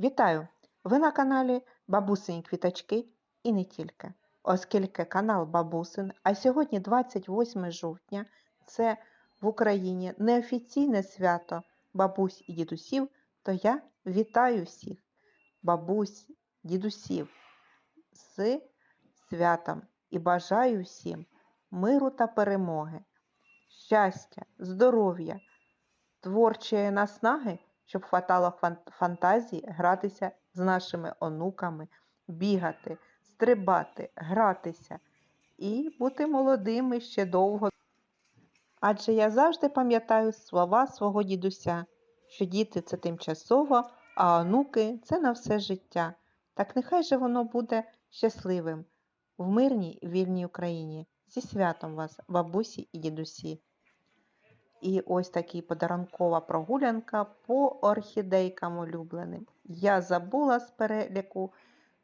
Вітаю! Ви на каналі Бабусині Квіточки і не тільки. Оскільки канал Бабусин, а сьогодні 28 жовтня, це в Україні неофіційне свято бабусь і дідусів, то я вітаю всіх бабусь, дідусів з святом і бажаю всім миру та перемоги, щастя, здоров'я, творчої наснаги, щоб хватало фантазії гратися з нашими онуками, бігати, стрибати, гратися і бути молодими ще довго. Адже я завжди пам'ятаю слова свого дідуся, що діти це тимчасово, а онуки це на все життя. Так нехай же воно буде щасливим в мирній вільній Україні. Зі святом вас, бабусі і дідусі. І ось такий подарункова прогулянка по орхідейкам улюбленим. Я забула з переліку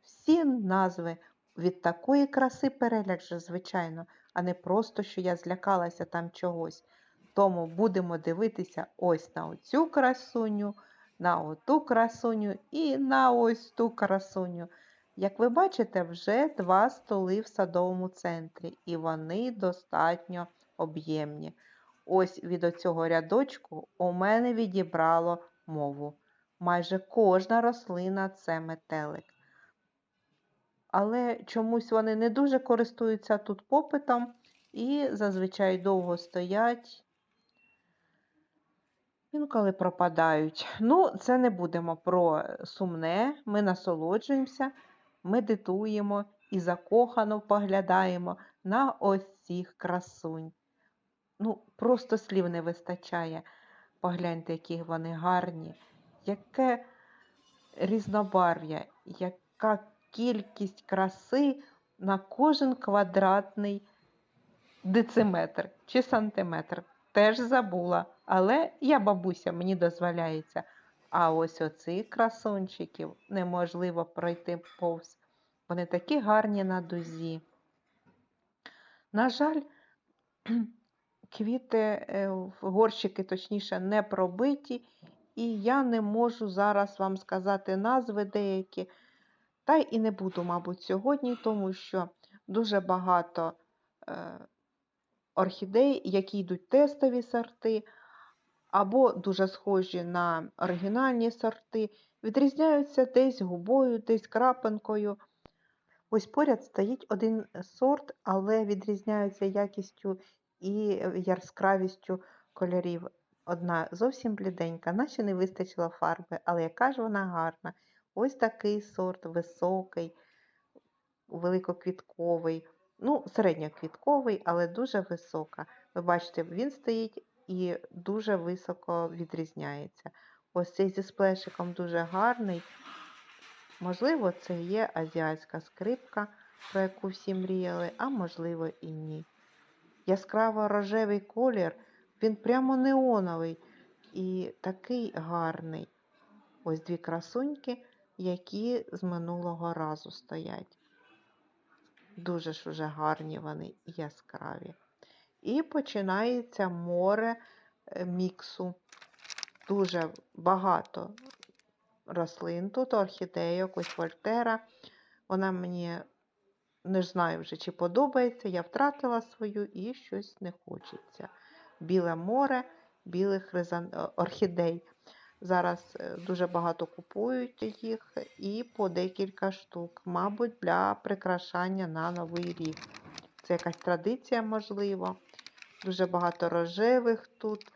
всі назви від такої краси переляк же, звичайно, а не просто, що я злякалася там чогось. Тому будемо дивитися ось на оцю красуню, на оту красуню і на ось ту красуню. Як ви бачите, вже два столи в садовому центрі, і вони достатньо об'ємні. Ось від оцього рядочку у мене відібрало мову. Майже кожна рослина це метелик. Але чомусь вони не дуже користуються тут попитом і зазвичай довго стоять. Інколи пропадають. Ну, це не будемо про сумне. Ми насолоджуємося, медитуємо і закохано поглядаємо на ось цих красунь. Ну, просто слів не вистачає. Погляньте, які вони гарні, яке різнобарв'я, яка кількість краси на кожен квадратний дециметр чи сантиметр. Теж забула, але я бабуся, мені дозволяється. А ось оцих красунчиків неможливо пройти повз. Вони такі гарні на дузі. На жаль, квіти, е, в горщики, точніше, не пробиті, і я не можу зараз вам сказати назви деякі. Та і не буду, мабуть, сьогодні, тому що дуже багато е, орхідей, які йдуть тестові сорти, або дуже схожі на оригінальні сорти, відрізняються десь губою, десь крапинкою. Ось поряд стоїть один сорт, але відрізняються якістю і яскравістю кольорів. Одна зовсім бліденька, наче не вистачило фарби, але яка ж вона гарна. Ось такий сорт високий, великоквітковий, ну, середньоквітковий, але дуже висока. Ви бачите, він стоїть і дуже високо відрізняється. Ось цей зі сплешиком дуже гарний. Можливо, це є азіатська скрипка, про яку всі мріяли, а можливо і ні. Яскраво рожевий колір, він прямо неоновий і такий гарний. Ось дві красуньки, які з минулого разу стоять. Дуже ж уже гарні вони і яскраві. І починається море е, міксу. Дуже багато рослин тут, орхідейок, ось Вольтера. Вона мені не знаю вже, чи подобається. Я втратила свою і щось не хочеться. Біле море, білих хризан... е, орхідей. Зараз е, дуже багато купують їх і по декілька штук, мабуть, для прикрашання на Новий рік. Це якась традиція, можливо. Дуже багато рожевих тут,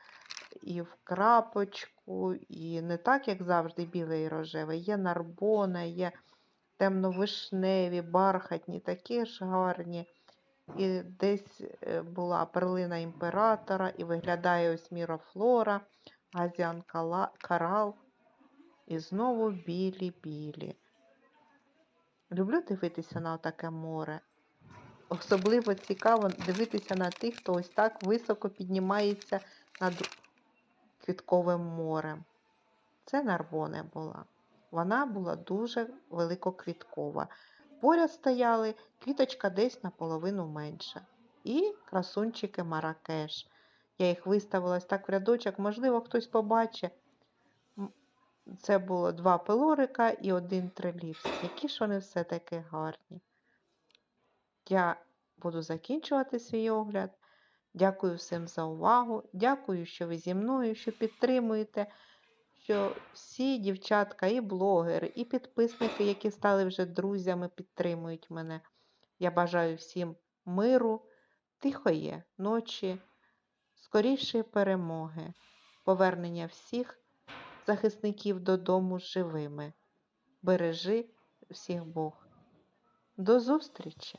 і в крапочку, і не так, як завжди, білий і рожевий. Є нарбона, є темновишневі, бархатні, такі ж гарні. І десь е, була перлина імператора, і виглядає ось мірофлора, Азіан Кала- Карал. І знову білі-білі. Люблю дивитися на таке море. Особливо цікаво дивитися на тих, хто ось так високо піднімається над квітковим морем. Це Нарбоне була. Вона була дуже великоквіткова. Поряд стояли квіточка десь наполовину менша. І красунчики Маракеш. Я їх виставила ось так в рядочок, можливо, хтось побачить. Це було два пилорика і один триліпс. Які ж вони все-таки гарні. Я буду закінчувати свій огляд. Дякую всім за увагу. Дякую, що ви зі мною, що підтримуєте, що всі дівчатка, і блогери, і підписники, які стали вже друзями, підтримують мене. Я бажаю всім миру, тихої ночі, скорішої перемоги, повернення всіх захисників додому живими. Бережи всіх Бог. До зустрічі!